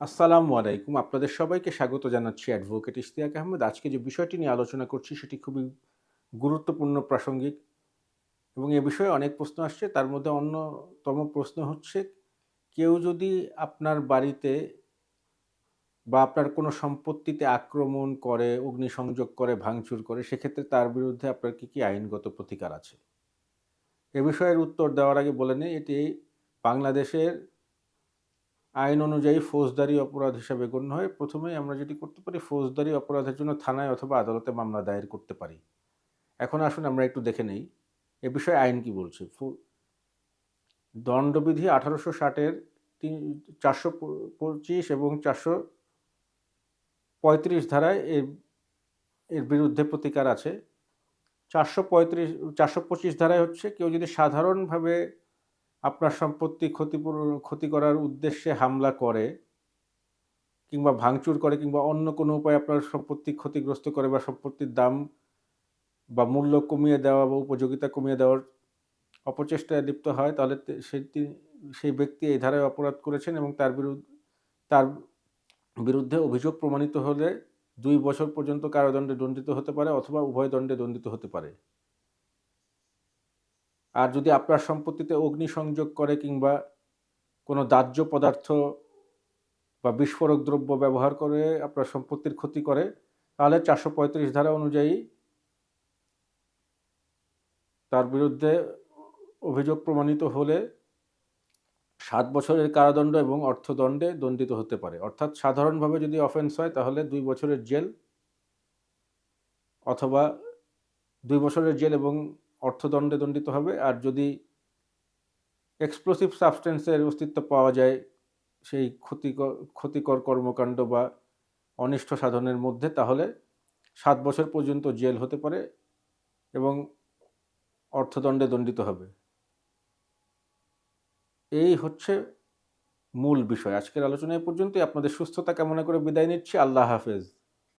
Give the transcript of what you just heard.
আসসালামু আলাইকুম। আপনাদের সবাইকে স্বাগত জানাচ্ছি অ্যাডভোকেট ইশতিয়াক আহমেদ। আজকে যে বিষয়টি নিয়ে আলোচনা করছি সেটি খুবই গুরুত্বপূর্ণ, প্রাসঙ্গিক এবং এ বিষয়ে অনেক প্রশ্ন আসছে। তার মধ্যে অন্যতম প্রশ্ন হচ্ছে, কেউ যদি আপনার বাড়িতে বা আপনার কোনো সম্পত্তিতে আক্রমণ করে, অগ্নিসংযোগ করে, ভাঙচুর করে, সেক্ষেত্রে তার বিরুদ্ধে আপনার কী কী আইনগত প্রতিকার আছে? এ বিষয়ের উত্তর দেওয়ার আগে বলে নেই, এটি বাংলাদেশের আইন অনুযায়ী ফৌজদারি অপরাধ হিসাবে গণ্য হয়। প্রথমেই আমরা যেটি করতে পারি ফৌজদারি অপরাধের জন্য থানায় অথবা আদালতে মামলা দায়ের করতে পারি। এখন আসুন আমরা একটু দেখে নেই, এ বিষয়ে আইন কি বলছে? দণ্ডবিধি আঠারোশো ষাটের তিন, চারশো পঁচিশ এবং চারশো পঁয়ত্রিশ ধারায় এর এর বিরুদ্ধে প্রতিকার আছে। চারশো পঁয়ত্রিশ, চারশো পঁচিশ ধারায় হচ্ছে কেউ যদি সাধারণভাবে আপনার সম্পত্তি ক্ষতিপূরণ, ক্ষতি করার উদ্দেশ্যে হামলা করে কিংবা ভাঙচুর করে কিংবা অন্য কোনো উপায়ে আপনার সম্পত্তি ক্ষতিগ্রস্ত করে বা সম্পত্তির দাম বা মূল্য কমিয়ে দেওয়া বা উপযোগিতা কমিয়ে দেওয়ার অপচেষ্টায় লিপ্ত হয়, তাহলে সেটি সেই ব্যক্তি এই ধারায় অপরাধ করেছেন এবং তার বিরুদ্ধে তার বিরুদ্ধে অভিযোগ প্রমাণিত হলে দুই বছর পর্যন্ত কারাদণ্ডে দণ্ডিত হতে পারে অথবা উভয় দণ্ডে দণ্ডিত হতে পারে। আর যদি আপনার সম্পত্তিতে অগ্নিসংযোগ করে কিংবা কোনো দাহ্য পদার্থ বা বিস্ফোরক দ্রব্য ব্যবহার করে আপনার সম্পত্তির ক্ষতি করে, তাহলে চারশো পঁয়ত্রিশ ধারা অনুযায়ী তার বিরুদ্ধে অভিযোগ প্রমাণিত হলে সাত বছরের কারাদণ্ড এবং অর্থদণ্ডে দণ্ডিত হতে পারে। অর্থাৎ সাধারণভাবে যদি অফেন্স হয়, তাহলে দুই বছরের জেল অথবা দুই বছরের জেল এবং অর্থদণ্ডে দণ্ডিত হবে। আর যদি এক্সপ্লোসিভ সাবস্টেন্সের অস্তিত্ব পাওয়া যায়, সেই ক্ষতিকর ক্ষতিকর কর্মকাণ্ড বা অনিষ্ট সাধনের মধ্যে, তাহলে সাত বছর পর্যন্ত জেল হতে পারে এবং অর্থদণ্ডে দণ্ডিত হবে। এই হচ্ছে মূল বিষয়। আজকের আলোচনা পর্যন্তই। আপনাদের সুস্থতা কামনা করে বিদায় নিচ্ছি। আল্লাহ হাফেজ।